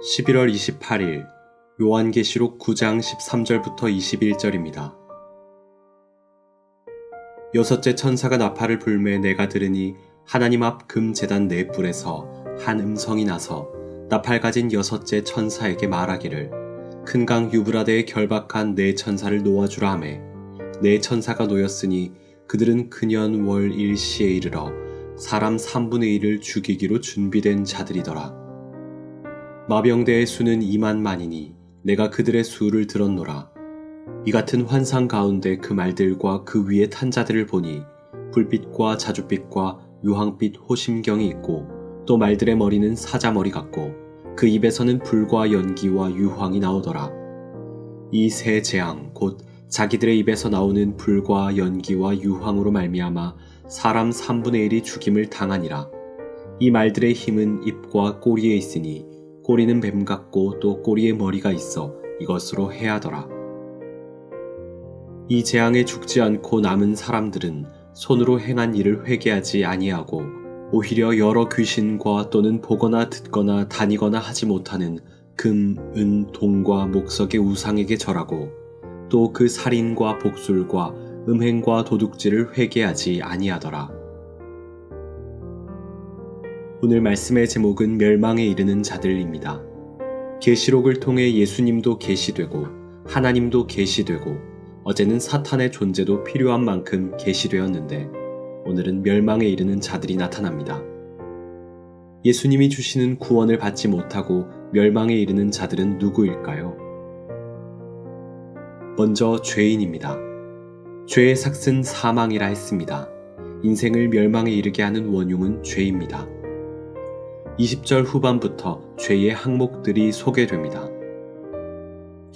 11월 28일 요한계시록 9장 13절부터 21절입니다. 여섯째 천사가 나팔을 불매 내가 들으니 하나님 앞 금재단 네 뿔에서 한 음성이 나서 나팔 가진 여섯째 천사에게 말하기를 큰 강 유브라데에 결박한 네 천사를 놓아주라 하매 네 천사가 놓였으니 그들은 근년 월 일시에 이르러 사람 3분의 1을 죽이기로 준비된 자들이더라. 마병대의 수는 2만 만이니 내가 그들의 수를 들었노라. 이 같은 환상 가운데 그 말들과 그 위에 탄 자들을 보니 불빛과 자줏빛과 유황빛 호심경이 있고 또 말들의 머리는 사자머리 같고 그 입에서는 불과 연기와 유황이 나오더라. 이 세 재앙 곧 자기들의 입에서 나오는 불과 연기와 유황으로 말미암아 사람 3분의 1이 죽임을 당하니라. 이 말들의 힘은 입과 꼬리에 있으니 꼬리는 뱀 같고 또 꼬리에 머리가 있어 이것으로 해하더라. 이 재앙에 죽지 않고 남은 사람들은 손으로 행한 일을 회개하지 아니하고 오히려 여러 귀신과 또는 보거나 듣거나 다니거나 하지 못하는 금, 은, 동과 목석의 우상에게 절하고 또 그 살인과 복술과 음행과 도둑질을 회개하지 아니하더라. 오늘 말씀의 제목은 멸망에 이르는 자들입니다. 계시록을 통해 예수님도 계시되고 하나님도 계시되고 어제는 사탄의 존재도 필요한 만큼 계시되었는데 오늘은 멸망에 이르는 자들이 나타납니다. 예수님이 주시는 구원을 받지 못하고 멸망에 이르는 자들은 누구일까요? 먼저 죄인입니다. 죄의 삭은 사망이라 했습니다. 인생을 멸망에 이르게 하는 원흉은 죄입니다. 20절 후반부터 죄의 항목들이 소개됩니다.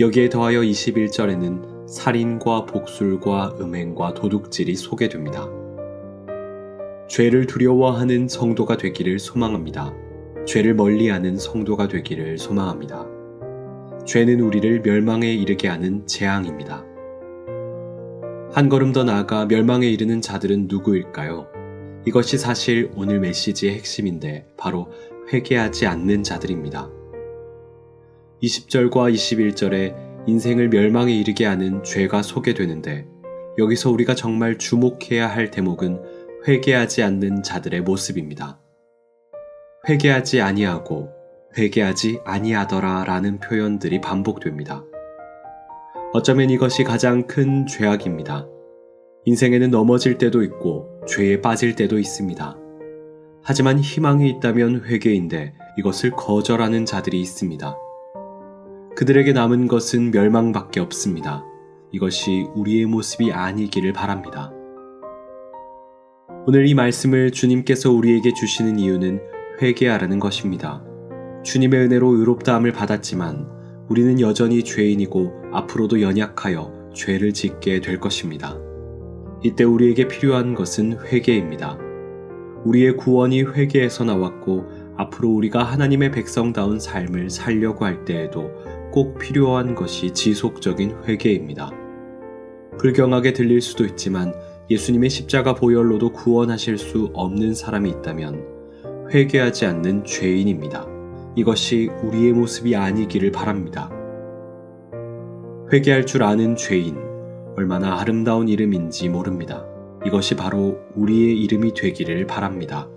여기에 더하여 21절에는 살인과 복술과 음행과 도둑질이 소개됩니다. 죄를 두려워하는 성도가 되기를 소망합니다. 죄를 멀리하는 성도가 되기를 소망합니다. 죄는 우리를 멸망에 이르게 하는 재앙입니다. 한 걸음 더 나아가 멸망에 이르는 자들은 누구일까요? 이것이 사실 오늘 메시지의 핵심인데 바로 회개하지 않는 자들입니다. 20절과 21절에 인생을 멸망에 이르게 하는 죄가 소개되는데 여기서 우리가 정말 주목해야 할 대목은 회개하지 않는 자들의 모습입니다. 회개하지 아니하고 회개하지 아니하더라 라는 표현들이 반복됩니다. 어쩌면 이것이 가장 큰 죄악입니다. 인생에는 넘어질 때도 있고 죄에 빠질 때도 있습니다. 하지만 희망이 있다면 회개인데 이것을 거절하는 자들이 있습니다. 그들에게 남은 것은 멸망밖에 없습니다. 이것이 우리의 모습이 아니기를 바랍니다. 오늘 이 말씀을 주님께서 우리에게 주시는 이유는 회개하라는 것입니다. 주님의 은혜로 의롭다함을 받았지만 우리는 여전히 죄인이고 앞으로도 연약하여 죄를 짓게 될 것입니다. 이때 우리에게 필요한 것은 회개입니다. 우리의 구원이 회개에서 나왔고 앞으로 우리가 하나님의 백성다운 삶을 살려고 할 때에도 꼭 필요한 것이 지속적인 회개입니다. 불경하게 들릴 수도 있지만 예수님의 십자가 보혈로도 구원하실 수 없는 사람이 있다면 회개하지 않는 죄인입니다. 이것이 우리의 모습이 아니기를 바랍니다. 회개할 줄 아는 죄인, 얼마나 아름다운 이름인지 모릅니다. 이것이 바로 우리의 이름이 되기를 바랍니다.